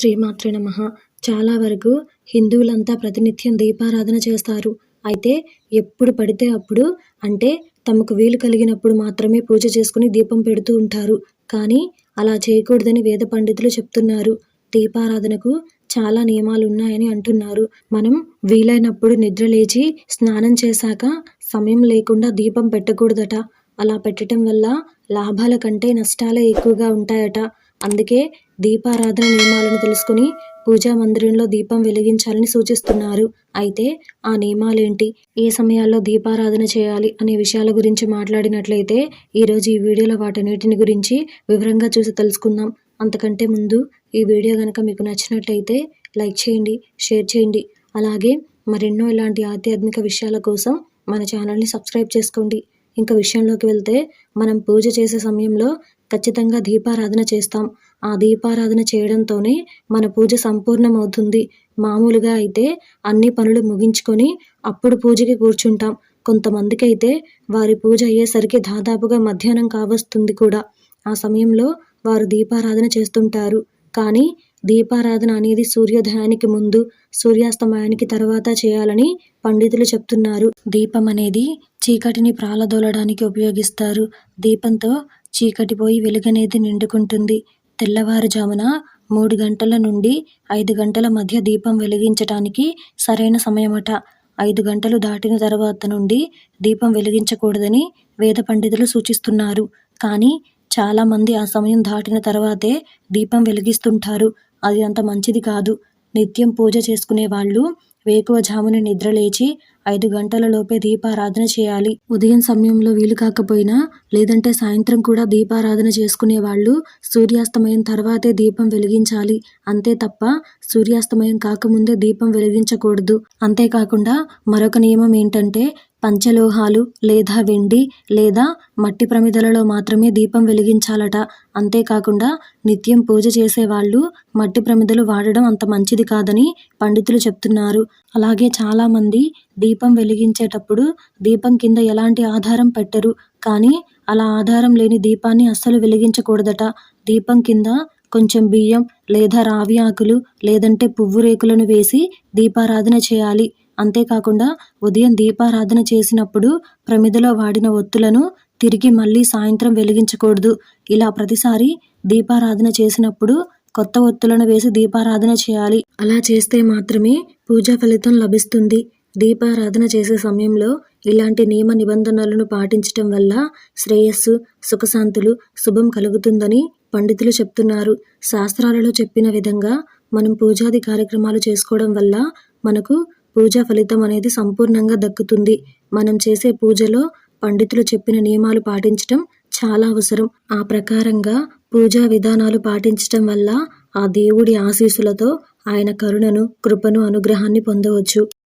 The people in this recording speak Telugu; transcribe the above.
శ్రీమాతృ నమ. చాలా వరకు హిందువులంతా ప్రతినిత్యం దీపారాధన చేస్తారు. అయితే ఎప్పుడు పడితే అప్పుడు అంటే తమకు వీలు కలిగినప్పుడు మాత్రమే పూజ చేసుకుని దీపం పెడుతూ ఉంటారు. కానీ అలా చేయకూడదని వేద పండితులు చెప్తున్నారు. దీపారాధనకు చాలా నియమాలు ఉన్నాయని అంటున్నారు. మనం వీలైనప్పుడు నిద్ర లేచి స్నానం చేశాక సమయం లేకుండా దీపం పెట్టకూడదట. అలా పెట్టడం వల్ల లాభాల కంటే నష్టాలే ఎక్కువగా ఉంటాయట. అందుకే దీపారాధన నియమాలను తెలుసుకుని పూజా మందిరంలో దీపం వెలిగించాలని సూచిస్తున్నారు. అయితే ఆ నియమాలేంటి? ఏ సమయాల్లో దీపారాధన చేయాలి అనే విషయాల గురించి మాట్లాడినట్లయితే ఈరోజు ఈ వీడియోలో వాటన్నిటిని గురించి వివరంగా చూసి తెలుసుకుందాం. అంతకంటే ముందు ఈ వీడియో కనుక మీకు నచ్చినట్లయితే లైక్ చేయండి షేర్ చేయండి. అలాగే మరెన్నో ఇలాంటి ఆధ్యాత్మిక విషయాల కోసం మన ఛానల్ని సబ్స్క్రైబ్ చేసుకోండి. ఇంకా విషయంలోకి వెళ్తే మనం పూజ చేసే సమయంలో ఖచ్చితంగా దీపారాధన చేస్తాం. ఆ దీపారాధన చేయడంతోనే మన పూజ సంపూర్ణమవుతుంది. మామూలుగా అయితే అన్ని పనులు ముగించుకొని అప్పుడు పూజకి కూర్చుంటాం. కొంతమందికి అయితే వారి పూజ అయ్యేసరికి దాదాపుగా మధ్యాహ్నం కావస్తుంది కూడా. ఆ సమయంలో వారు దీపారాధన చేస్తుంటారు. కానీ దీపారాధన అనేది సూర్యోదయానికి ముందు సూర్యాస్తమయానికి తర్వాత చేయాలని పండితులు చెప్తున్నారు. దీపం అనేది చీకటిని ప్రాలదోలడానికి ఉపయోగిస్తారు. దీపంతో చీకటి పోయి వెలుగనేది నిండుకుంటుంది. తెల్లవారుజామున మూడు గంటల నుండి ఐదు గంటల మధ్య దీపం వెలిగించటానికి సరైన సమయమట. ఐదు గంటలు దాటిన తర్వాత నుండి దీపం వెలిగించకూడదని వేద పండితులు సూచిస్తున్నారు. కానీ చాలామంది ఆ సమయం దాటిన తర్వాతే దీపం వెలిగిస్తుంటారు. అది అంత మంచిది కాదు. నిత్యం పూజ చేసుకునే వాళ్ళు వేకువజామున నిద్రలేచి ఐదు గంటల లోపే దీపారాధన చేయాలి. ఉదయం సమయంలో వీలు కాకపోయినా లేదంటే సాయంత్రం కూడా దీపారాధన చేసుకునే వాళ్ళు సూర్యాస్తమయం తర్వాతే దీపం వెలిగించాలి. అంతే తప్ప సూర్యాస్తమయం కాకముందే దీపం వెలిగించకూడదు. అంతేకాకుండా మరొక నియమం ఏంటంటే పంచలోహాలు లేదా వెండి లేదా మట్టి ప్రమిదలలో మాత్రమే దీపం వెలిగించాలట. అంతేకాకుండా నిత్యం పూజ చేసేవాళ్ళు మట్టి ప్రమిదలు వాడడం అంత మంచిది కాదని పండితులు చెప్తున్నారు. అలాగే చాలామంది దీపం వెలిగించేటప్పుడు దీపం కింద ఎలాంటి ఆధారం పెట్టరు. కానీ అలా ఆధారం లేని దీపాన్ని అస్సలు వెలిగించకూడదట. దీపం కింద కొంచెం బియ్యం లేదా రావి ఆకులు లేదంటే పువ్వు రేకులను వేసి దీపారాధన చేయాలి. అంతేకాకుండా ఉదయం దీపారాధన చేసినప్పుడు ప్రమిదలో వాడిన ఒత్తులను తిరిగి మళ్ళీ సాయంత్రం వెలిగించకూడదు. ఇలా ప్రతిసారి దీపారాధన చేసినప్పుడు కొత్త ఒత్తులను వేసి దీపారాధన చేయాలి. అలా చేస్తే మాత్రమే పూజా ఫలితం లభిస్తుంది. దీపారాధన చేసే సమయంలో ఇలాంటి నియమ నిబంధనలను పాటించటం వల్ల శ్రేయస్సు సుఖశాంతులు శుభం కలుగుతుందని పండితులు చెప్తున్నారు. శాస్త్రాలలో చెప్పిన విధంగా మనం పూజాది కార్యక్రమాలు చేసుకోవడం వల్ల మనకు పూజా ఫలితం అనేది సంపూర్ణంగా దక్కుతుంది. మనం చేసే పూజలో పండితులు చెప్పిన నియమాలు పాటించటం చాలా అవసరం. ఆ ప్రకారంగా పూజా విధానాలు పాటించటం వల్ల ఆ దేవుడి ఆశీస్సులతో ఆయన కరుణను కృపను అనుగ్రహాన్ని పొందవచ్చు.